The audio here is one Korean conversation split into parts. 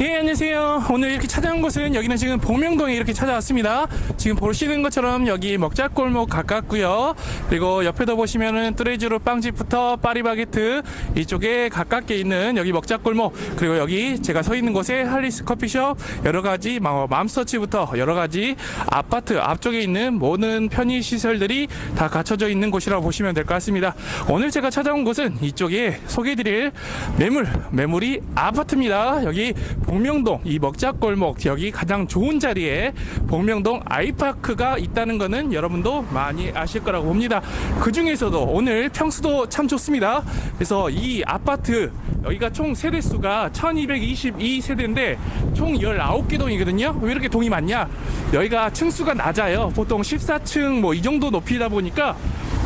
예, 안녕하세요. 오늘 이렇게 찾아온 곳은 여기는 지금 복명동에 이렇게 찾아왔습니다. 지금 보시는 것처럼 여기 먹자골목 가깝고요. 그리고 옆에도 보시면은 뚜레쥬르 빵집부터 파리바게트 이쪽에 가깝게 있는 여기 먹자골목 그리고 여기 제가 서 있는 곳에 할리스 커피숍 여러 가지 뭐 맘스터치부터 여러 가지 아파트 앞쪽에 있는 모든 편의 시설들이 다 갖춰져 있는 곳이라고 보시면 될 것 같습니다. 오늘 제가 찾아온 곳은 이쪽에 소개해드릴 매물 매물이 아파트입니다. 여기 복명동 이 먹자골목 여기 가장 좋은 자리에 복명동 아이파크가 있다는 거는 여러분도 많이 아실 거라고 봅니다. 그 중에서도 오늘 평수도 참 좋습니다. 그래서 이 아파트 여기가 총 세대 수가 1222세대인데 총 19개 동이거든요. 왜 이렇게 동이 많냐? 여기가 층수가 낮아요. 보통 14층 뭐 이 정도 높이다 보니까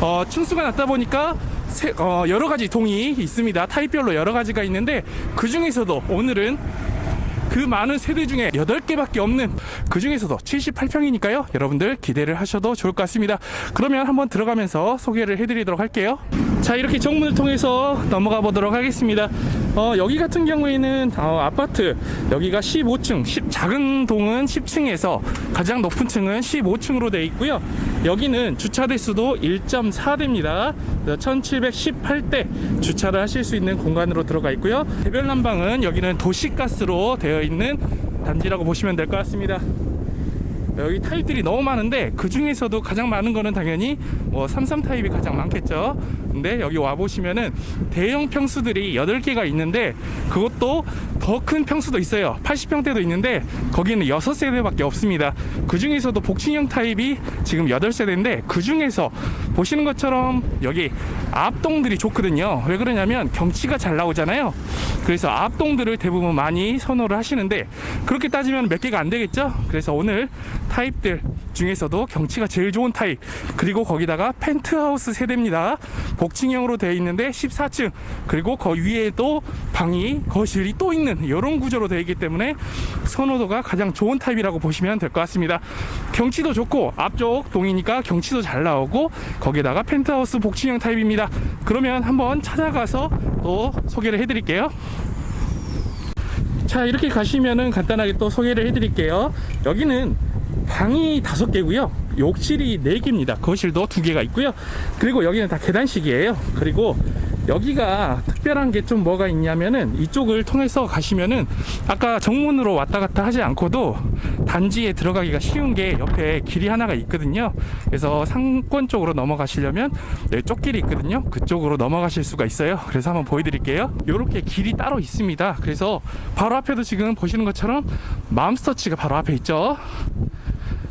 어, 층수가 낮다 보니까 세- 어, 여러 가지 동이 있습니다. 타입별로 여러 가지가 있는데 그 중에서도 오늘은 그 많은 세대 중에 8개밖에 없는 그 중에서도 78평이니까요. 여러분들 기대를 하셔도 좋을 것 같습니다. 그러면 한번 들어가면서 소개를 해드리도록 할게요. 자, 이렇게 정문을 통해서 넘어가 보도록 하겠습니다. 어, 여기 같은 경우에는 어, 아파트 여기가 15층, 10 작은 동은 10층에서 가장 높은 층은 15층으로 되어 있고요. 여기는 주차 대수도 1.4대입니다. 1718대 주차를 하실 수 있는 공간으로 들어가 있고요. 개별 난방은 여기는 도시가스로 되어 있는 단지라고 보시면 될 것 같습니다. 여기 타입들이 너무 많은데 그 중에서도 가장 많은 거는 당연히 뭐33 타입이 가장 많겠죠. 근데 여기 와 보시면은 대형 평수들이 8개가 있는데 그것도 더 큰 평수도 있어요. 80평대도 있는데 거기는 6세대밖에 없습니다. 그 중에서도 복층형 타입이 지금 8세대인데 그 중에서 보시는 것처럼 여기 앞동들이 좋거든요. 왜 그러냐면 경치가 잘 나오잖아요. 그래서 앞동들을 대부분 많이 선호를 하시는데 그렇게 따지면 몇 개가 안 되겠죠? 그래서 오늘 타입들 중에서도 경치가 제일 좋은 타입 그리고 거기다가 펜트하우스 세대입니다. 복층형으로 되어 있는데 14층 그리고 그 위에도 방이 거실이 또 있는 이런 구조로 되어 있기 때문에 선호도가 가장 좋은 타입이라고 보시면 될 것 같습니다. 경치도 좋고 앞쪽 동이니까 경치도 잘 나오고 거기다가 펜트하우스 복층형 타입입니다. 그러면 한번 찾아가서 또 소개를 해드릴게요. 자 이렇게 가시면은 간단하게 또 소개를 해드릴게요. 여기는 방이 다섯 개고요. 욕실이 네 개입니다. 거실도 두 개가 있고요. 그리고 여기는 다 계단식이에요. 그리고 여기가 특별한 게 좀 뭐가 있냐면은 이쪽을 통해서 가시면은 아까 정문으로 왔다 갔다 하지 않고도 단지에 들어가기가 쉬운 게 옆에 길이 하나가 있거든요. 그래서 상권 쪽으로 넘어가시려면 네, 쪽길이 있거든요. 그쪽으로 넘어가실 수가 있어요. 그래서 한번 보여드릴게요. 이렇게 길이 따로 있습니다. 그래서 바로 앞에도 지금 보시는 것처럼 맘스터치가 바로 앞에 있죠.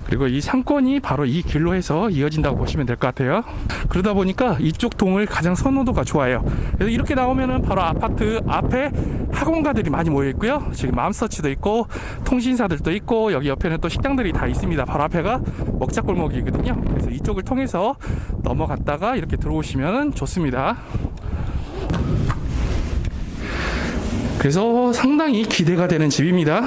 그리고 이 상권이 바로 이 길로 해서 이어진다고 보시면 될 것 같아요. 그러다 보니까 이쪽 동을 가장 선호도가 좋아요. 그래서 이렇게 나오면은 바로 아파트 앞에 학원가들이 많이 모여 있고요. 지금 맘스터치도 있고 통신사들도 있고 여기 옆에는 또 식당들이 다 있습니다. 바로 앞에가 먹자골목이거든요. 그래서 이쪽을 통해서 넘어갔다가 이렇게 들어오시면 좋습니다. 그래서 상당히 기대가 되는 집입니다.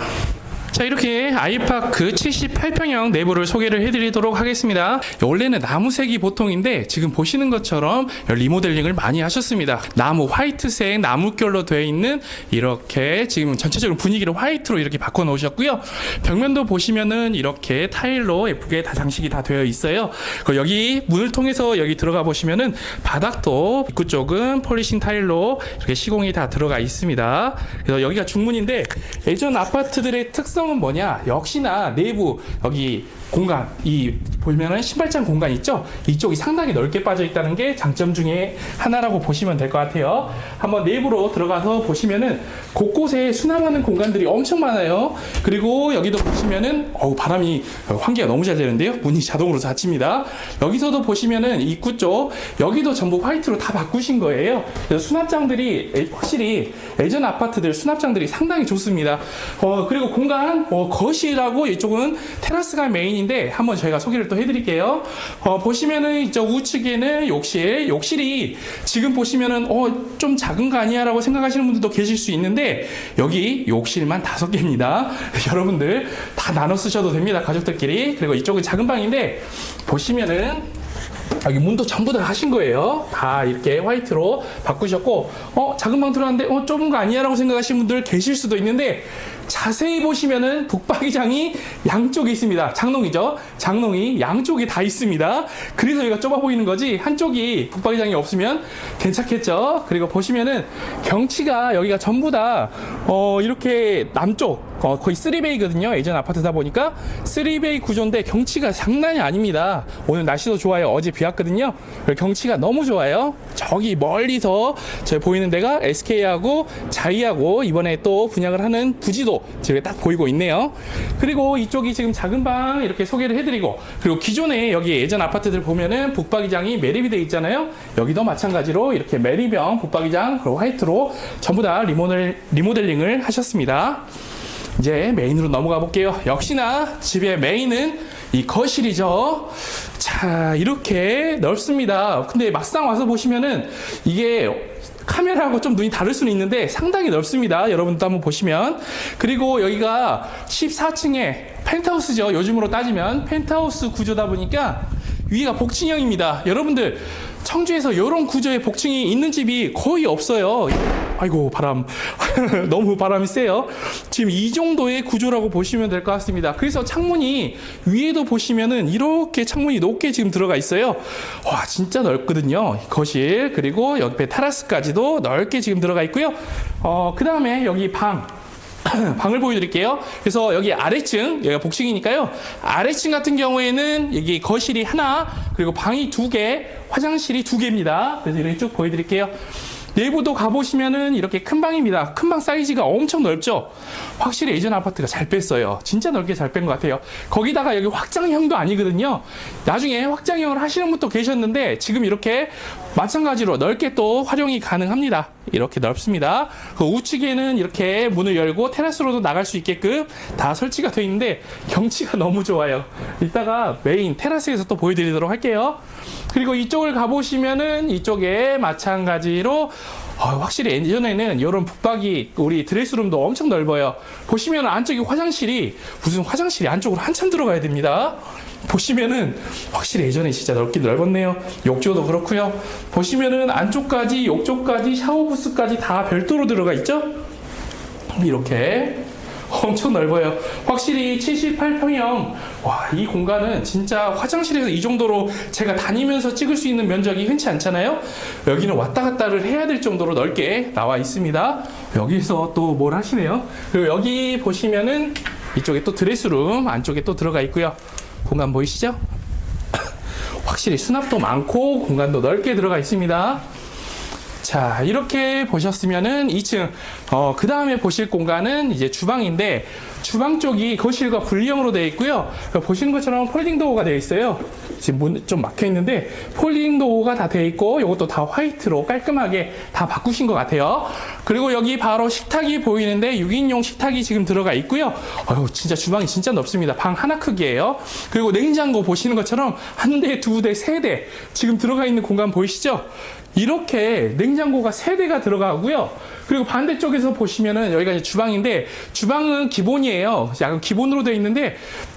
자 이렇게 아이파크 78평형 내부를 소개를 해드리도록 하겠습니다. 원래는 나무색이 보통인데 지금 보시는 것처럼 리모델링을 많이 하셨습니다. 나무 화이트색 나무결로 되어 있는 이렇게 지금 전체적으로 분위기를 화이트로 이렇게 바꿔 놓으셨고요. 벽면도 보시면은 이렇게 타일로 예쁘게 다 장식이 다 되어 있어요. 그리고 여기 문을 통해서 여기 들어가 보시면은 바닥도 입구 쪽은 폴리싱 타일로 이렇게 시공이 다 들어가 있습니다. 그래서 여기가 중문인데 예전 아파트들의 특성 은 뭐냐? 역시나 내부 여기 공간 이 보면은 신발장 공간 있죠? 이쪽이 상당히 넓게 빠져 있다는 게 장점 중에 하나라고 보시면 될 것 같아요. 한번 내부로 들어가서 보시면은 곳곳에 수납하는 공간들이 엄청 많아요. 그리고 여기도 보시면은 어우 바람이 환기가 너무 잘 되는데요. 문이 자동으로 닫힙니다. 여기서도 보시면은 입구 쪽 여기도 전부 화이트로 다 바꾸신 거예요. 그래서 수납장들이 에- 확실히 예전 아파트들 수납장들이 상당히 좋습니다. 어, 그리고 공간 어, 거실하고 이쪽은 테라스가 메인인데 한번 저희가 소개를 또 해드릴게요. 어, 보시면은 이쪽 우측에는 욕실, 욕실이 지금 보시면은 어, 좀 작은 거 아니야라고 생각하시는 분들도 계실 수 있는데 여기 욕실만 다섯 개입니다. 여러분들 다 나눠 쓰셔도 됩니다. 가족들끼리. 그리고 이쪽은 작은 방인데 보시면은 여기 문도 전부 다 하신 거예요. 다 이렇게 화이트로 바꾸셨고, 어, 작은 방 들어왔는데, 어, 좁은 거 아니야? 라고 생각하시는 분들 계실 수도 있는데, 자세히 보시면은 북박이장이 양쪽에 있습니다. 장롱이죠? 장롱이 양쪽에 다 있습니다. 그래서 여기가 좁아 보이는 거지, 한쪽이 북박이장이 없으면 괜찮겠죠? 그리고 보시면은 경치가 여기가 전부 다, 어, 이렇게 남쪽, 어, 거의 3베이거든요. 예전 아파트다 보니까 3베이 구조인데 경치가 장난이 아닙니다. 오늘 날씨도 좋아요. 어제 비 왔거든요. 경치가 너무 좋아요. 저기 멀리서 저 보이는 데가 SK하고 자이하고 이번에 또 분양을 하는 부지도 지금 딱 보이고 있네요. 그리고 이쪽이 지금 작은 방 이렇게 소개를 해드리고 그리고 기존에 여기 예전 아파트들 보면은 북박이장이 매립이 돼 있잖아요. 여기도 마찬가지로 이렇게 매립형 북박이장 그리고 화이트로 전부 다 리모델, 리모델링을 하셨습니다. 이제 메인으로 넘어가 볼게요. 역시나 집의 메인은 이 거실이죠. 자, 이렇게 넓습니다. 근데 막상 와서 보시면은 이게 카메라하고 좀 눈이 다를 수는 있는데 상당히 넓습니다. 여러분도 한번 보시면. 그리고 여기가 14층에 펜트하우스죠. 요즘으로 따지면 펜트하우스 구조다 보니까 위가 복층형입니다. 여러분들 청주에서 이런 구조의 복층이 있는 집이 거의 없어요. 아이고 바람 너무 바람이 세요. 지금 이 정도의 구조라고 보시면 될 것 같습니다. 그래서 창문이 위에도 보시면은 이렇게 창문이 높게 지금 들어가 있어요. 와 진짜 넓거든요. 거실 그리고 옆에 테라스까지도 넓게 지금 들어가 있고요. 어 그 다음에 여기 방 방을 보여드릴게요. 그래서 여기 아래층, 여기가 복층이니까요. 아래층 같은 경우에는 여기 거실이 하나, 그리고 방이 두 개, 화장실이 두 개입니다. 그래서 이렇게 쭉 보여드릴게요. 내부도 가보시면은 이렇게 큰 방입니다. 큰 방 사이즈가 엄청 넓죠? 확실히 예전 아파트가 잘 뺐어요. 진짜 넓게 잘 뺀 것 같아요. 거기다가 여기 확장형도 아니거든요. 나중에 확장형을 하시는 분도 계셨는데 지금 이렇게 마찬가지로 넓게 또 활용이 가능합니다. 이렇게 넓습니다. 그 우측에는 이렇게 문을 열고 테라스로도 나갈 수 있게끔 다 설치가 되어 있는데 경치가 너무 좋아요. 이따가 메인 테라스에서 또 보여드리도록 할게요. 그리고 이쪽을 가보시면은 이쪽에 마찬가지로 어, 확실히 예전에는 이런 북박이 우리 드레스룸도 엄청 넓어요. 보시면 안쪽에 화장실이 무슨 화장실이 안쪽으로 한참 들어가야 됩니다. 보시면은 확실히 예전에 진짜 넓긴 넓었네요. 욕조도 그렇고요. 보시면은 안쪽까지 욕조까지 샤워 부스까지 다 별도로 들어가 있죠. 이렇게 엄청 넓어요. 확실히 78평형. 와, 이 공간은 진짜 화장실에서 이 정도로 제가 다니면서 찍을 수 있는 면적이 흔치 않잖아요. 여기는 왔다 갔다를 해야 될 정도로 넓게 나와 있습니다. 여기서 또 뭘 하시네요. 그리고 여기 보시면은 이쪽에 또 드레스룸 안쪽에 또 들어가 있고요. 공간 보이시죠? 확실히 수납도 많고 공간도 넓게 들어가 있습니다. 자, 이렇게 보셨으면은 2층, 어, 그 다음에 보실 공간은 이제 주방인데, 주방 쪽이 거실과 분리형으로 되어 있고요. 보시는 것처럼 폴딩 도어가 되어 있어요. 지금 문 좀 막혀 있는데, 폴딩 도어가 다 되어 있고, 이것도 다 화이트로 깔끔하게 다 바꾸신 것 같아요. 그리고 여기 바로 식탁이 보이는데, 6인용 식탁이 지금 들어가 있고요. 어휴, 진짜 주방이 진짜 넓습니다. 방 하나 크기예요. 그리고 냉장고 보시는 것처럼 한 대, 두 대, 세 대 지금 들어가 있는 공간 보이시죠? 이렇게 냉장고가 세대가 들어가고요. 그리고 반대쪽에서 보시면은 여기가 이제 주방인데 주방은 기본이에요. 약간 기본으로 되어 있는데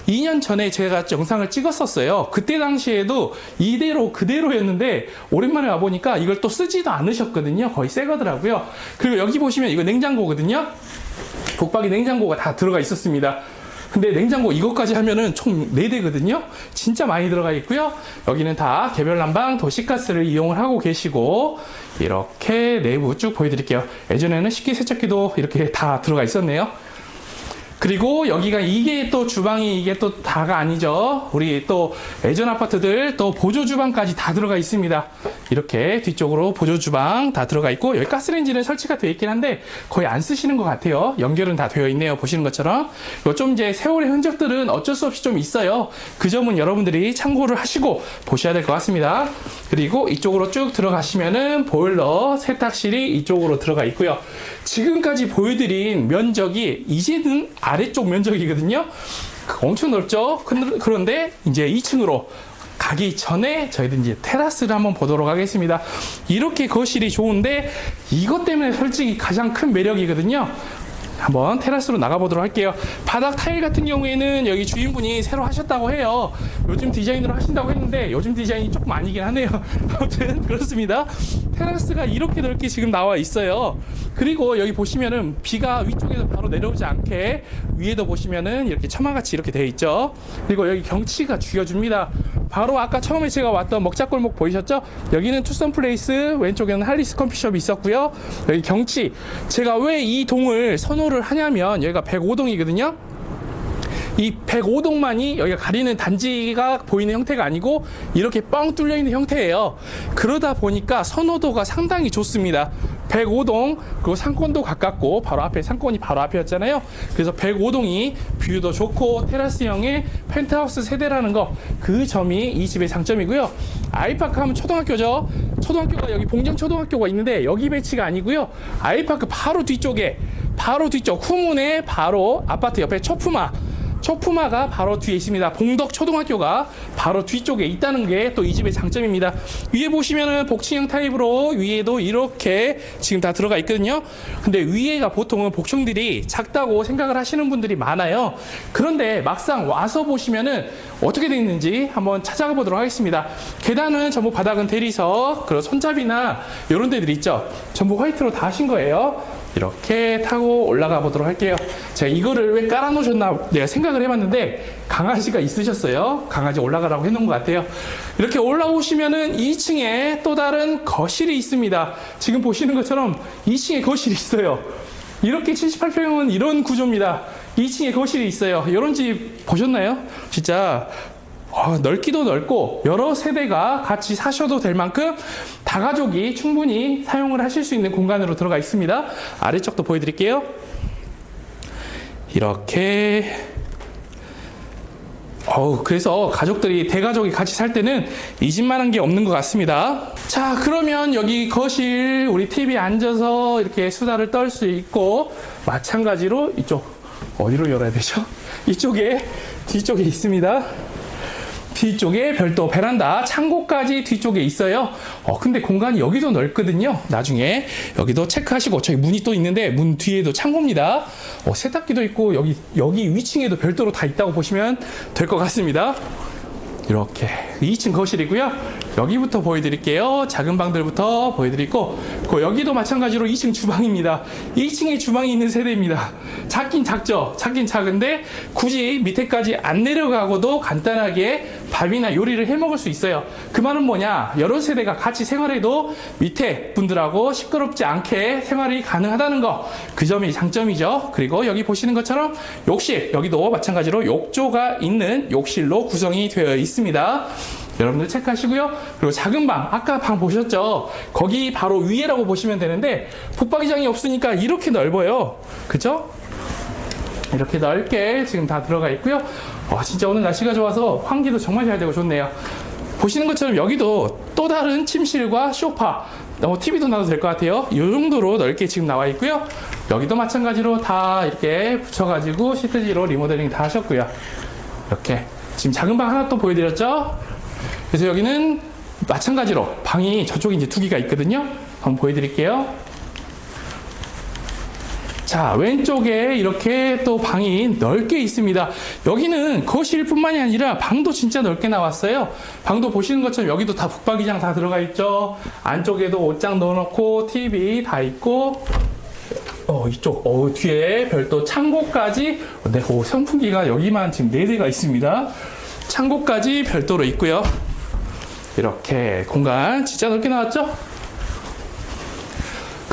2년 전에 제가 영상을 찍었었어요. 그때 당시에도 이대로 그대로였는데 오랜만에 와보니까 이걸 또 쓰지도 않으셨거든요. 거의 새 거더라고요. 그리고 여기 보시면 이거 냉장고거든요. 북박이 냉장고가 다 들어가 있었습니다. 근데 냉장고 이것까지 하면은 총 4대거든요. 진짜 많이 들어가 있고요. 여기는 다 개별 난방 도시가스를 이용을 하고 계시고 이렇게 내부 쭉 보여드릴게요. 예전에는 식기세척기도 이렇게 다 들어가 있었네요. 그리고 여기가 이게 또 주방이 이게 또 다가 아니죠. 우리 또 예전 아파트들 또 보조 주방까지 다 들어가 있습니다. 이렇게 뒤쪽으로 보조 주방 다 들어가 있고 여기 가스레인지는 설치가 되어 있긴 한데 거의 안 쓰시는 것 같아요. 연결은 다 되어 있네요. 보시는 것처럼. 이거 좀 이제 세월의 흔적들은 어쩔 수 없이 좀 있어요. 그 점은 여러분들이 참고를 하시고 보셔야 될 것 같습니다. 그리고 이쪽으로 쭉 들어가시면은 보일러 세탁실이 이쪽으로 들어가 있고요. 지금까지 보여드린 면적이 이제는 아래쪽 면적이거든요. 엄청 넓죠? 근- 그런데 이제 2층으로 가기 전에 저희들 이제 테라스를 한번 보도록 하겠습니다. 이렇게 거실이 좋은데 이것 때문에 솔직히 가장 큰 매력이거든요. 한번 테라스로 나가보도록 할게요. 바닥 타일 같은 경우에는 여기 주인분이 새로 하셨다고 해요. 요즘 디자인으로 하신다고 했는데 요즘 디자인이 조금 아니긴 하네요. 아무튼 그렇습니다. 테라스가 이렇게 넓게 지금 나와 있어요. 그리고 여기 보시면은 비가 위쪽에서 바로 내려오지 않게 위에도 보시면은 이렇게 처마같이 이렇게 되어 있죠. 그리고 여기 경치가 죽여줍니다. 바로 아까 처음에 제가 왔던 먹자골목 보이셨죠? 여기는 투썸 플레이스, 왼쪽에는 할리스 커피숍이 있었고요. 여기 경치. 제가 왜 이 동을 선호 를 하냐면 여기가 105동이거든요. 이 105동만이 여기가 가리는 단지가 보이는 형태가 아니고 이렇게 뻥 뚫려 있는 형태예요. 그러다 보니까 선호도가 상당히 좋습니다. 105동 그리고 상권도 가깝고 바로 앞에 상권이 바로 앞이었잖아요. 그래서 105동이 뷰도 좋고 테라스형의 펜트하우스 세대라는 거 그 점이 이 집의 장점이고요. 아이파크 하면 초등학교죠. 초등학교가 여기 봉정 초등학교가 있는데 여기 배치가 아니고요. 아이파크 바로 뒤쪽에 바로 뒤쪽 후문에 바로 아파트 옆에 초프마 초프마가 바로 뒤에 있습니다. 봉덕 초등학교가 바로 뒤쪽에 있다는 게 또 이 집의 장점입니다. 위에 보시면은 복층형 타입으로 위에도 이렇게 지금 다 들어가 있거든요. 근데 위에가 보통은 복층들이 작다고 생각을 하시는 분들이 많아요. 그런데 막상 와서 보시면은 어떻게 되어 있는지 한번 찾아가 보도록 하겠습니다. 계단은 전부 바닥은 대리석, 그리고 손잡이나 이런 데들 있죠. 전부 화이트로 다 하신 거예요. 이렇게 타고 올라가 보도록 할게요. 제가 이거를 왜 깔아놓으셨나 내가 생각을 해봤는데 강아지가 있으셨어요. 강아지 올라가라고 해놓은 것 같아요. 이렇게 올라오시면은 2층에 또 다른 거실이 있습니다. 지금 보시는 것처럼 2층에 거실이 있어요. 이렇게 78평은 이런 구조입니다. 2층에 거실이 있어요. 이런 집 보셨나요? 진짜 어, 넓기도 넓고 여러 세대가 같이 사셔도 될 만큼 다가족이 충분히 사용을 하실 수 있는 공간으로 들어가 있습니다. 아래쪽도 보여드릴게요. 이렇게 어우, 그래서 가족들이 대가족이 같이 살 때는 이 집만한 게 없는 것 같습니다. 자, 그러면 여기 거실 우리 TV 앉아서 이렇게 수다를 떨 수 있고 마찬가지로 이쪽 어디로 열어야 되죠? 이쪽에 뒤쪽에 있습니다. 뒤쪽에 별도 베란다, 창고까지 뒤쪽에 있어요. 어, 근데 공간이 여기도 넓거든요. 나중에 여기도 체크하시고 저기 문이 또 있는데 문 뒤에도 창고입니다. 어, 세탁기도 있고 여기 여기 위층에도 별도로 다 있다고 보시면 될 것 같습니다. 이렇게 2층 거실이고요. 여기부터 보여드릴게요. 작은 방들부터 보여드리고 그 여기도 마찬가지로 2층 주방입니다. 2층에 주방이 있는 세대입니다. 작긴 작죠. 작긴 작은데 굳이 밑에까지 안 내려가고도 간단하게 밥이나 요리를 해 먹을 수 있어요. 그 말은 뭐냐? 여러 세대가 같이 생활해도 밑에 분들하고 시끄럽지 않게 생활이 가능하다는 거. 그 점이 장점이죠. 그리고 여기 보시는 것처럼 욕실 여기도 마찬가지로 욕조가 있는 욕실로 구성이 되어 있습니다. 여러분들 체크하시고요. 그리고 작은 방, 아까 방 보셨죠? 거기 바로 위에라고 보시면 되는데 북박이장이 없으니까 이렇게 넓어요. 그죠? 이렇게 넓게 지금 다 들어가 있고요. 와, 진짜 오늘 날씨가 좋아서 환기도 정말 잘 되고 좋네요. 보시는 것처럼 여기도 또 다른 침실과 소파, 어, TV도 놔도 될 것 같아요. 이 정도로 넓게 지금 나와 있고요. 여기도 마찬가지로 다 이렇게 붙여가지고 시트지로 리모델링 다 하셨고요. 이렇게 지금 작은 방 하나 또 보여드렸죠? 그래서 여기는 마찬가지로 방이 저쪽에 이제 두 개가 있거든요. 한번 보여드릴게요. 자, 왼쪽에 이렇게 또 방이 넓게 있습니다. 여기는 거실뿐만이 아니라 방도 진짜 넓게 나왔어요. 방도 보시는 것처럼 여기도 다 북박이장 다 들어가 있죠. 안쪽에도 옷장 넣어놓고 TV 다 있고 어, 이쪽, 어, 뒤에 별도 창고까지, 네, 오, 선풍기가 여기만 지금 4대가 있습니다. 창고까지 별도로 있고요. 이렇게 공간 진짜 넓게 나왔죠?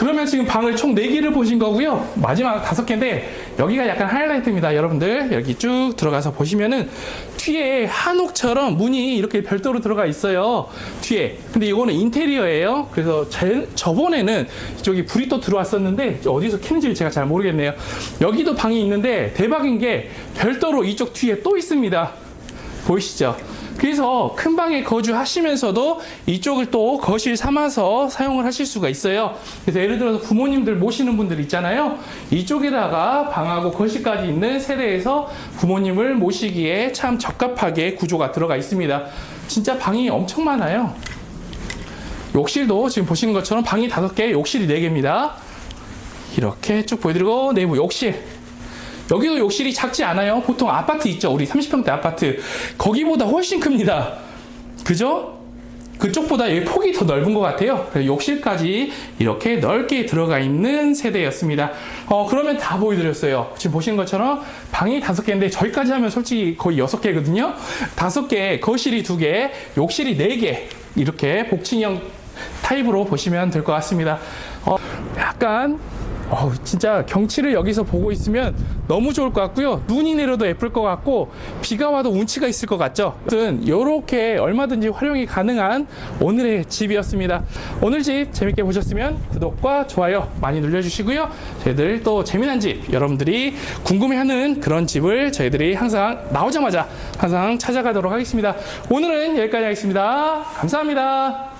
그러면 지금 방을 총 4개를 보신 거고요. 마지막 다섯 개인데 여기가 약간 하이라이트입니다. 여러분들 여기 쭉 들어가서 보시면은 뒤에 한옥처럼 문이 이렇게 별도로 들어가 있어요. 뒤에. 근데 이거는 인테리어예요. 그래서 제, 저번에는 이쪽이 불이 또 들어왔었는데 어디서 켜는지 제가 잘 모르겠네요. 여기도 방이 있는데 대박인 게 별도로 이쪽 뒤에 또 있습니다. 보이시죠? 그래서 큰 방에 거주하시면서도 이쪽을 또 거실 삼아서 사용을 하실 수가 있어요. 그래서 예를 들어서 부모님들 모시는 분들 있잖아요. 이쪽에다가 방하고 거실까지 있는 세대에서 부모님을 모시기에 참 적합하게 구조가 들어가 있습니다. 진짜 방이 엄청 많아요. 욕실도 지금 보시는 것처럼 방이 다섯 개, 욕실이 네 개입니다. 이렇게 쭉 보여드리고 내부 욕실 여기도 욕실이 작지 않아요 보통 아파트 있죠 우리 30평대 아파트 거기보다 훨씬 큽니다 그죠? 그쪽보다 여기 폭이 더 넓은 것 같아요. 욕실까지 이렇게 넓게 들어가 있는 세대였습니다. 어, 그러면 다 보여드렸어요. 지금 보시는 것처럼 방이 다섯 개인데 저희까지 하면 솔직히 거의 여섯 개거든요. 다섯 개, 거실이 두 개, 욕실이 네 개. 이렇게 복층형 타입으로 보시면 될 것 같습니다. 어, 약간 어우, 진짜 경치를 여기서 보고 있으면 너무 좋을 것 같고요. 눈이 내려도 예쁠 것 같고 비가 와도 운치가 있을 것 같죠. 아무튼 이렇게 얼마든지 활용이 가능한 오늘의 집이었습니다. 오늘 집 재밌게 보셨으면 구독과 좋아요 많이 눌러주시고요. 저희들 또 재미난 집 여러분들이 궁금해하는 그런 집을 저희들이 항상 나오자마자 항상 찾아가도록 하겠습니다. 오늘은 여기까지 하겠습니다. 감사합니다.